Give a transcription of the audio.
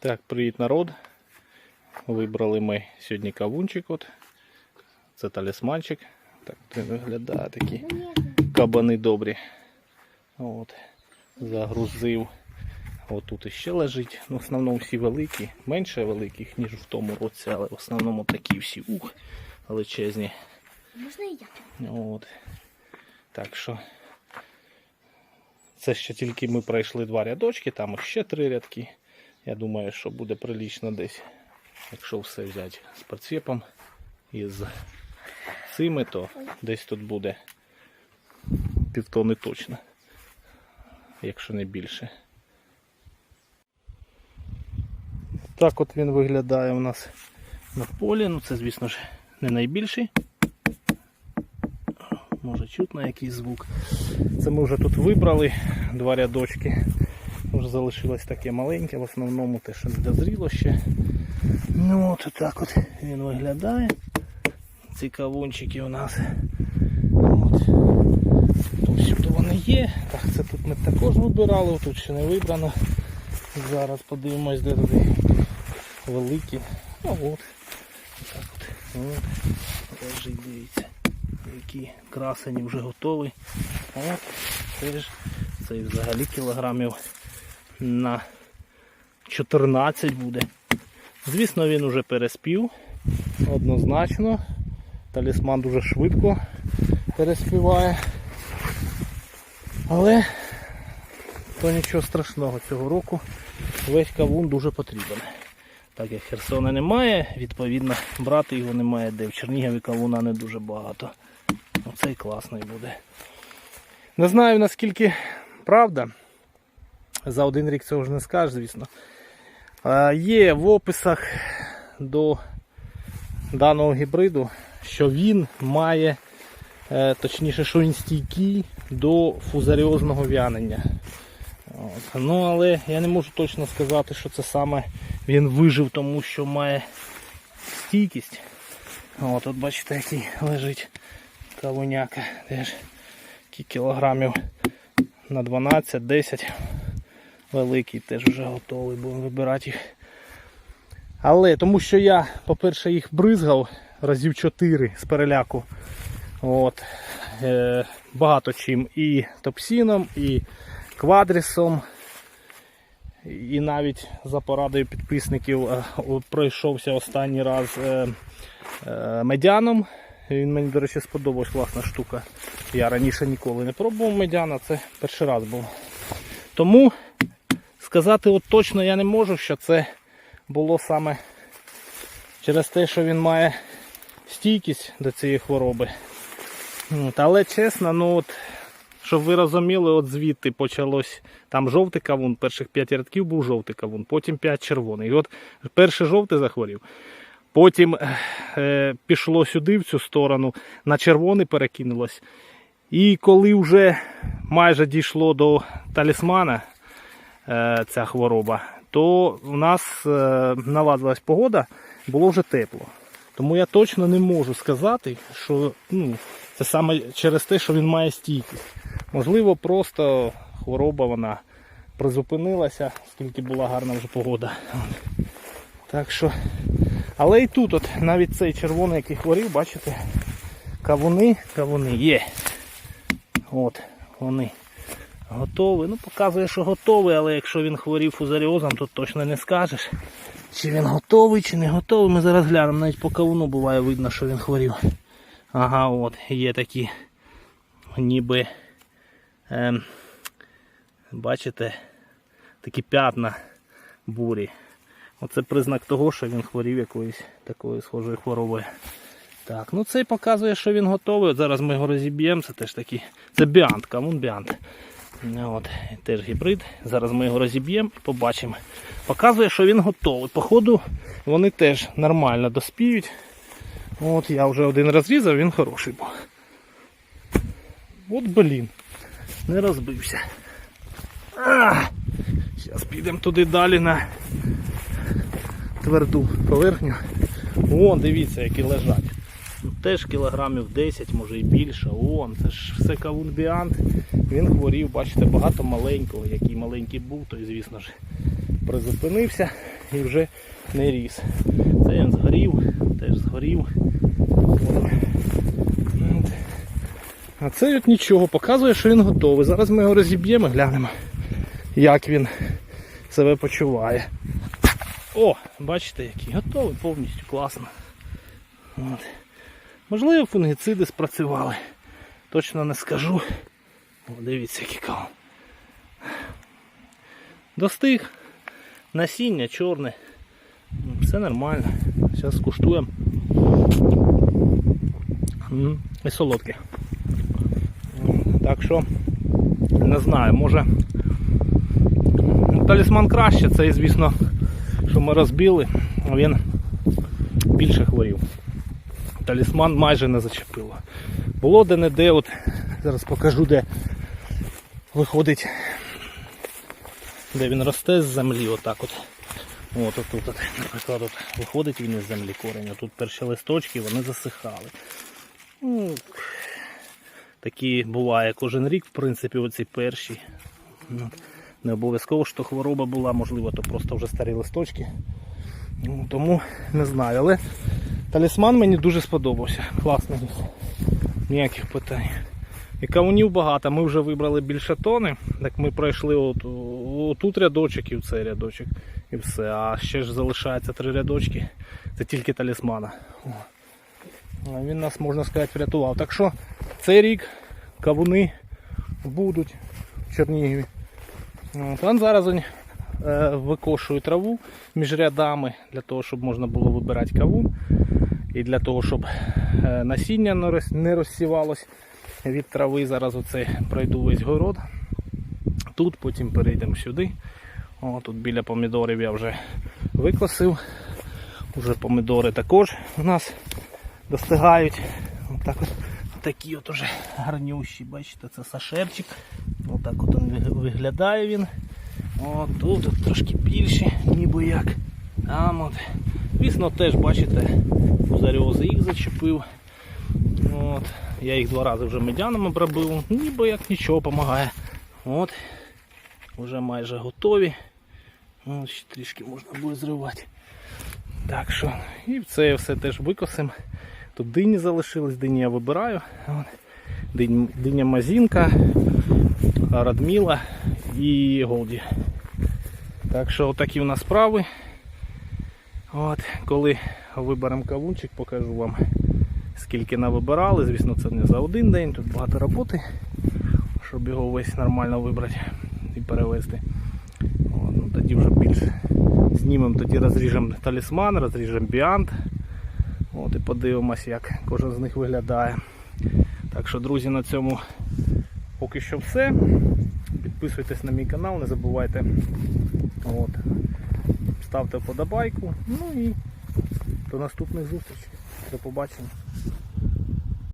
Так, привіт народ. Вибрали ми сьогодні кавунчик. От. Це талісманчик. Так виглядає такі кабани добрі. От. Загрузив. От тут іще лежить. Ну, в основному всі великі, менше великих, ніж в тому році, але в основному такі всі ух, величезні. Можна і я? От. Так що це ще тільки ми пройшли два рядочки, там ще три рядки. Я думаю, що буде прилічно десь. Якщо все взяти з прицепом і з цими, то десь тут буде півтони точно. Якщо не більше. Так от він виглядає у нас на полі. Ну це, звісно ж, не найбільший. Може чутно якийсь звук. Це ми вже тут вибрали два рядочки. Вже залишилось таке маленьке, в основному те, що не дозріло ще. Ну от так от він виглядає. Ці кавунчики у нас. От. Вони є. Так, це тут ми також вибирали, тут ще не вибрано. Зараз подивимось, де туди великі. А от. Так от. От. Лежить, дивіться які красені вже готові. От, теж цей взагалі кілограмів на 14 буде. Звісно, він уже переспів. Однозначно. Талісман дуже швидко переспіває. Але то нічого страшного цього року. Весь кавун дуже потрібен. Так як Херсона немає, відповідно брати його немає де. В Чернігові кавуна не дуже багато. Оцей класний буде. Не знаю наскільки правда. За один рік цього ж не скажеш, звісно. Є в описах до даного гібриду, що він має, е, точніше, що він стійкий до фузаріозного в'янення. Ну, але я не можу точно сказати, що це саме він вижив, тому що має стійкість. От, от бачите, який лежить кавуняка. Теж кі кілограмів на 12-10 великий, теж вже готовий, будемо вибирати їх. Але тому що я, по-перше, їх бризгав разів 4 з переляку. От, е, багато чим. І топсіном, і квадрісом. І навіть за порадою підписників е, пройшовся останній раз е, е, медяном. Він мені, до речі, сподобалась класна штука. Я раніше ніколи не пробував медяна, це перший раз був. Тому сказати от точно я не можу, що це було саме через те, що він має стійкість до цієї хвороби. От, але чесно, ну от, щоб ви розуміли, от звідти почалось там жовтий кавун, перших 5 рядків був жовтий кавун, потім 5 червоний. І от перший жовтий захворів. Потім е, пішло сюди, в цю сторону, на червоний перекинулось. І коли вже майже дійшло до талісмана е, ця хвороба, то в нас е, наладилась погода, було вже тепло. Тому я точно не можу сказати, що ну, це саме через те, що він має стійкість. Можливо, просто хвороба вона призупинилася, оскільки була гарна вже погода. Так що але і тут, от, навіть цей червоний, який хворів, бачите, кавуни, кавуни є. От, вони готові. Ну, показує, що готовий, але якщо він хворів фузаріозом, то точно не скажеш. Чи він готовий, чи не готовий. Ми зараз глянемо, навіть по кавуну буває видно, що він хворів. Ага, от, є такі ніби, ем, бачите, такі п'ятна бурі. Оце признак того, що він хворів якоюсь такою схожою хворобою. Так, ну цей показує, що він готовий. От зараз ми його розіб'ємо. Це теж такий. Це біант, камун біант. От, теж гібрид. Зараз ми його розіб'ємо і побачимо. Показує, що він готовий. Походу, вони теж нормально доспіють. От я вже один розрізав, він хороший був. От блін. Не розбився. Зараз підемо туди далі на тверду поверхню. Вон, дивіться, які лежать. Теж кілограмів 10, може і більше. Вон, це ж все кавун біант. Він хворів, бачите, багато маленького. Який маленький був, той, звісно ж, призупинився і вже не ріс. Це він згорів, теж згорів. А цей от нічого, показує, що він готовий. Зараз ми його розіб'ємо глянемо, як він себе почуває. О, бачите, який готовий повністю класно. От. Можливо, фунгіциди спрацювали. Точно не скажу. О, дивіться, який кал. Достиг. Насіння чорне. Ну, Все нормально. Зараз скуштуємо. І солодке. Так що, не знаю, може талісман краще, це, звісно, що ми розбили, він більше хворів. Талісман майже не зачепило. Було де-не-де, от зараз покажу, де виходить, де він росте з землі, отак от. От, отут, от, наприклад, от, виходить він із землі корінь, тут перші листочки, вони засихали. Ну, такі буває кожен рік, в принципі, оці перші. Не обов'язково, що хвороба була, можливо, то просто вже старі листочки. Ну, тому не знаю. Але талісман мені дуже сподобався. Класний. Ніяких питань. І кавунів багато. Ми вже вибрали більше тони. Так ми пройшли от, отут рядочок і в цей рядочок. І все. А ще ж залишається три рядочки. Це тільки талісмана. Він нас, можна сказати, врятував. Так що цей рік кавуни будуть в Чернігові. Он зараз е, траву між рядами для того, щоб можна було вибирати кавун. І для того, щоб е, насіння не розсівалось від трави. Зараз оце пройду весь город. Тут потім перейдемо сюди. О, тут біля помідорів я вже викосив. Уже помідори також у нас достигають. Отак от, такі от уже гарнющі, бачите, це сашерчик. Отак от він виглядає він. О, тут от трошки більше, ніби як. Там от. Звісно, теж, бачите, фузаріози їх зачепив. От. Я їх два рази вже медяном обробив, ніби як нічого допомагає. От. Вже майже готові. От, ще трішки можна буде зривати. Так що, і це все теж викосимо. Тут дині залишились, дині я вибираю. От. Диня мазінка, радміла і голді. Так що отакі у нас справи. От, коли виберемо кавунчик, покажу вам скільки навибирали. Звісно, це не за один день, тут багато роботи, щоб його весь нормально вибрати і перевезти. От, ну, тоді вже більше знімемо, тоді розріжемо талісман, розріжемо біант. От, і подивимось, як кожен з них виглядає. Так що, друзі, на цьому поки що все. Підписуйтесь на мій канал, не забувайте. От. Ставте вподобайку. Ну і до наступних зустрічей. До побачення.